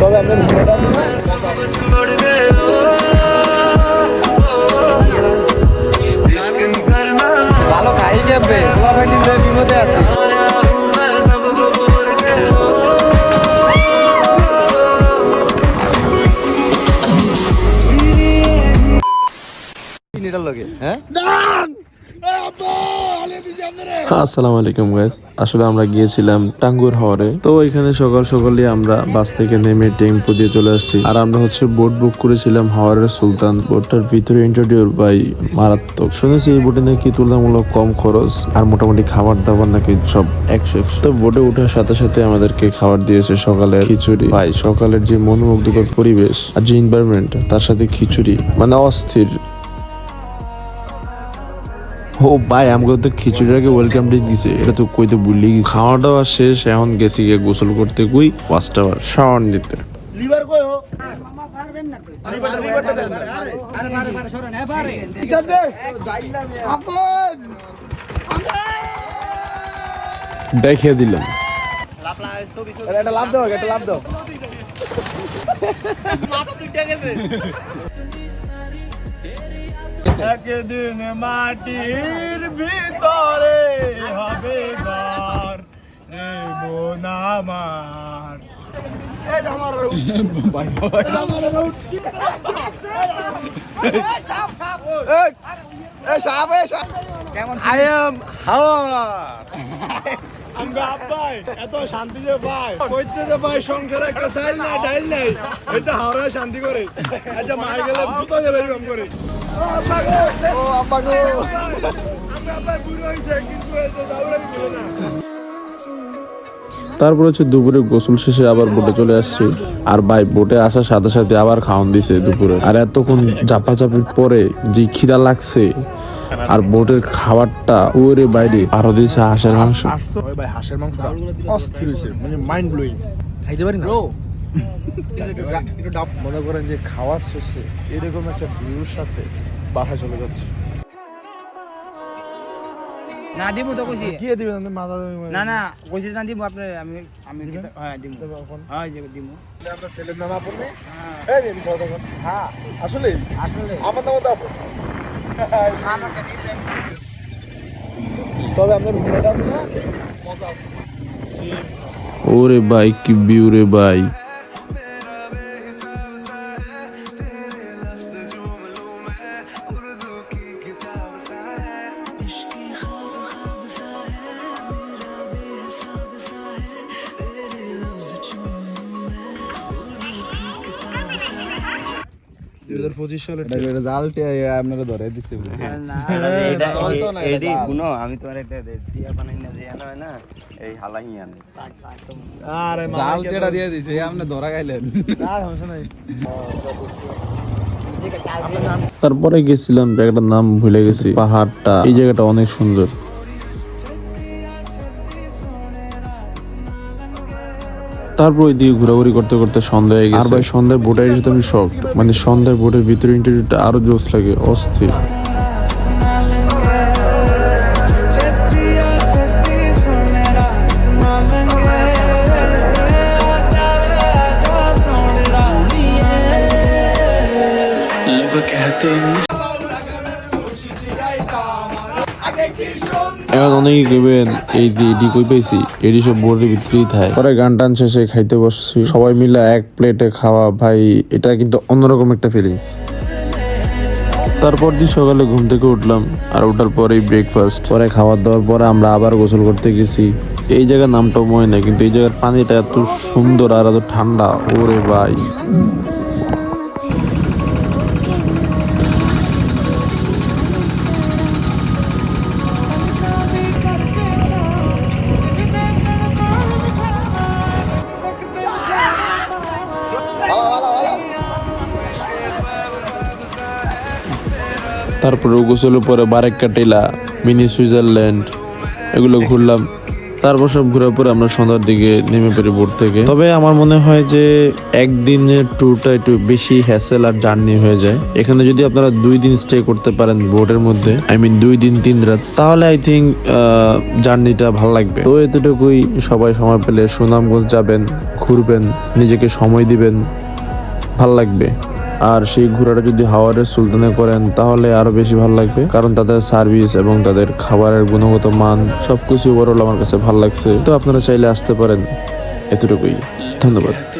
তবে আপনার ভিডিওটা ভালো খাই যাবে বিপদে আছে এটার লগে হ্যাঁ আসসালামু আলাইকুম গাইস আসলে আমরা গিয়েছিলাম টাঙ্গুর হাওরে। তো এখানে সকাল সকালে আমরা বাস থেকে নেমে টেম্পো দিয়ে চলে আসছি। আর আমরা হচ্ছে বোট বুক করেছিলাম হাওরের সুলতান। বোটটার ভিতরে ইন্টারডিউর বাই মারাত্মক। শুনেছি এই বোটে নাকি তুলনামূলক কম খরচ আর মোটামুটি খাবার দাবার নাকি সব একশো একশো। তো বোটে ওঠার সাথে সাথে আমাদেরকে খাবার দিয়েছে সকালে খিচুড়ি। ভাই, সকালের যে মনোমুগ্ধকর পরিবেশ আর যে এনভায়রনমেন্ট তার সাথে খিচুড়ি মানে অস্থির। ও ভাই আমাকে তো খিচুড়িটাকে ওয়েলকাম ডে দিছে। এটা তো কইতে ভুললি গেছি। খাওয়া দাওয়া শেষ এখন গেছি গিয়ে গোসল করতে কই ওয়াশ টাওয়ার শাওয়ার দিতে। দেখিয়ে দিলাম। এটা লাভ দাও এটা লাভ দাও। একদিন মাটির ভিতরে হবে ঘর রে বোন আমার আই এম হাওয়া। আমরা আব্বাই এত শান্তি যে পাই। কইতে যে পাই সংসারে একটা চাইল নাই ডাইল নাই এটা হাওড়া শান্তি করে। আচ্ছা মাই গেলে জুতো যাবে এরকম করে। ও আব্বা গো! আমরা আব্বাই বুড়ো হয়েছে কিন্তু এসে দাউড়ানি করে না। তারপর হচ্ছে দুপুরে গোসল শেষে আবার বোটে চলে আসছি। আর ভাই বোটে আসার সাথে সাথে আবার খাওয়ান দিছে দুপুরে। আর এতক্ষণ চাপাচাপির পরে যে খিদা লাগছে আর বোটের খাবারটা ওরে বাইরে আরও দিয়েছে হাঁসের মাংস ভাই হাঁসের মাংস অস্থির হয়েছে মানে মাইন্ড ব্লোয়িং খাইতে পারি না মনে করেন যে খাওয়ার শেষে এরকম একটা ভিউর সাথে বাসায় চলে যাচ্ছে না দিব তো কইছি কি দিবেন আপনি মাথা না না কইছি না দিব আপনি আমি আমি হ্যাঁ দিব হ্যাঁ দিব দিব আমরা ছেলের নাম আপন নেই এই বেবি সব তখন হ্যাঁ আসলে আসলে আমার তো আপন ওরে ভাই কি বিউরে ভাই। আমি তোমার একটা দিয়া বানাই না যে হয় না এই হালাই আনে আরে জাল যেটা দিয়ে দিছে আপনি ধরা সমস্যা নাই। তারপরে গেছিলাম জায়গাটার নাম ভুলে গেছি পাহাড়টা। এই জায়গাটা অনেক সুন্দর। তারপর ওই দিকে ঘোরাঘুরি করতে করতে সন্ধ্যা হয়ে গেছে। আর ভাই সন্ধ্যায় বোটার যেতে আমি শখ মানে সন্ধ্যায় বোটের ভিতরে ইন্টারভিউটা আরও জোস লাগে অস্থির। এখন অনেকে কেবেন এই যে এডি কই পাইছি এডি সব বোর্ডের ভিতরেই থাকে। পরে গান টান শেষে খাইতে বসছি। সবাই মিলে এক প্লেটে খাওয়া ভাই এটা কিন্তু অন্যরকম একটা ফিলিংস তারপর দিন সকালে ঘুম থেকে উঠলাম আর ওঠার পরেই ব্রেকফাস্ট পরে খাবার দাওয়ার পরে আমরা আবার গোসল করতে গেছি। এই জায়গার নামটাও মনে নাই কিন্তু এই জায়গার পানিটা এত সুন্দর আর এত ঠান্ডা ওরে ভাই। তারপরে গোসলের পরে বারেক্কা টিলা মিনি সুইজারল্যান্ড, এগুলো ঘুরলাম। তারপর সব ঘুরে পরে আমরা সন্ধ্যার দিকে নেমে পড়ি বোট থেকে। তবে আমার মনে হয় যে একদিনের ট্যুরটা একটু বেশি হ্যাসেল আর জার্নি হয়ে যায়। এখানে যদি আপনারা দুই দিন স্টে করতে পারেন বোটের মধ্যে আই মিন দুই দিন, তিন রাত, তাহলে আই থিঙ্ক জার্নিটা ভালো লাগবে। তো এতটুকুই, সবাই সময় পেলে সুনামগঞ্জ যাবেন, ঘুরবেন, নিজেকে সময় দিবেন, ভালো লাগবে। আর সেই ঘোড়াটা যদি হাওয়ারের সুলতানে করেন, তাহলে আরও বেশি ভালো লাগবে। কারণ তাদের সার্ভিস এবং তাদের খাবারের গুণগত মান সবকিছু ওভারঅল আমার কাছে ভালো লাগছে। তো আপনারা চাইলে আসতে পারেন। এতটুকুই। ধন্যবাদ।